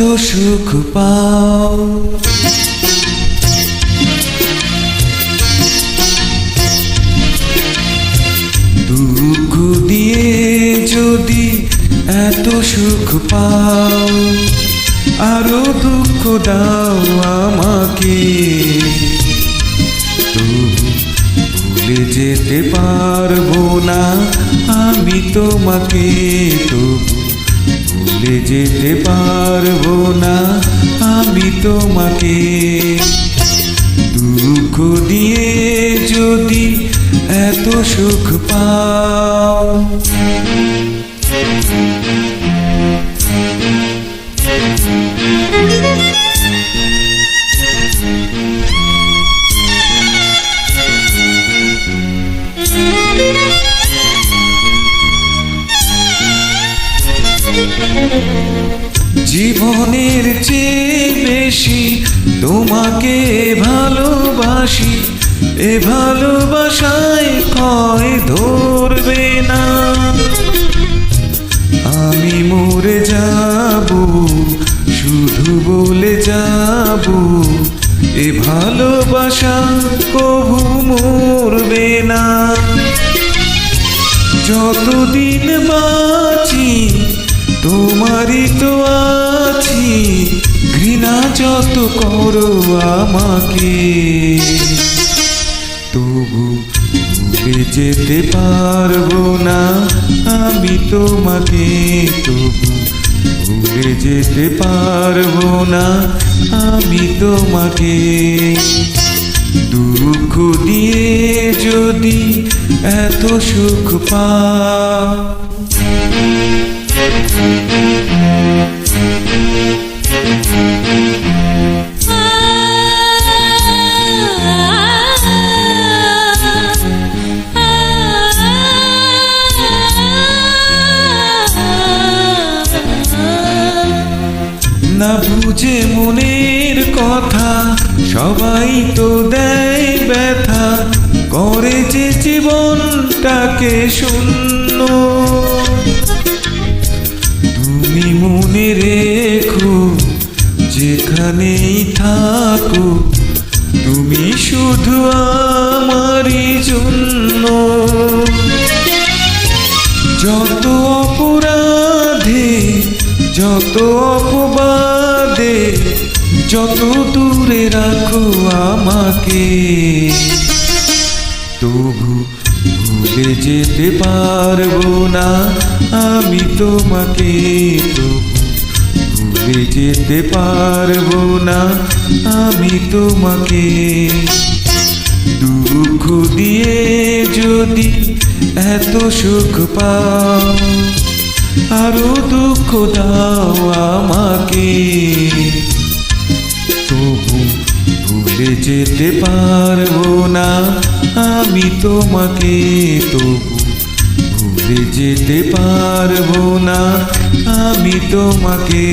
এত সুখ পাও। দুঃখ দিয়ে যদি এত সুখ পাও, আরও দুঃখ দাও আমাকে। ভুলে যেতে পারব না আমি তোমাকে, তবু ভুলে যেতে পারব না আমি তোমাকে। দুঃখ দিয়ে যদি এত সুখ পাও জীবনের চেয়ে বেশি তোমাকে ভালোবাসি, এ ভালোবাসায় কয় ধরবে না। আমি মরে যাব, শুধু বলে যাব, এ ভালোবাসা কবু মরবে না। যতদিন বাঁচি তোমারই তো আছি, ঘৃণা যত করো আমাকে। তবু যেতে পারব না আমি তোমাকে, তবু ভুলে যেতে পারব না আমি তোমাকে। দুঃখ দিয়ে যদি এত সুখ পা না বুঝে মনের কথা সবাই তো দেয় ব্যথা করে যে জীবনটাকে শূন্য। মনে রেখো, যেখানেই থাকো, তুমি শুধু আমারই জন্য। যত অপরাধে, যত অপবাদে, যত দূরে রাখো আমাকে। ভুলে যেতে পারব না, আমি তোমাকে ভুলে যেতে পারব না, আমি তোমাকে। দুঃখ দিয়ে যদি এত সুখ পাও, আরও দুঃখ দাও আমাকে। তবু ভুলে যেতে পারব না। আমি তোমাকে তবু ভুলে যেতে পারব না। আমি তোমাকে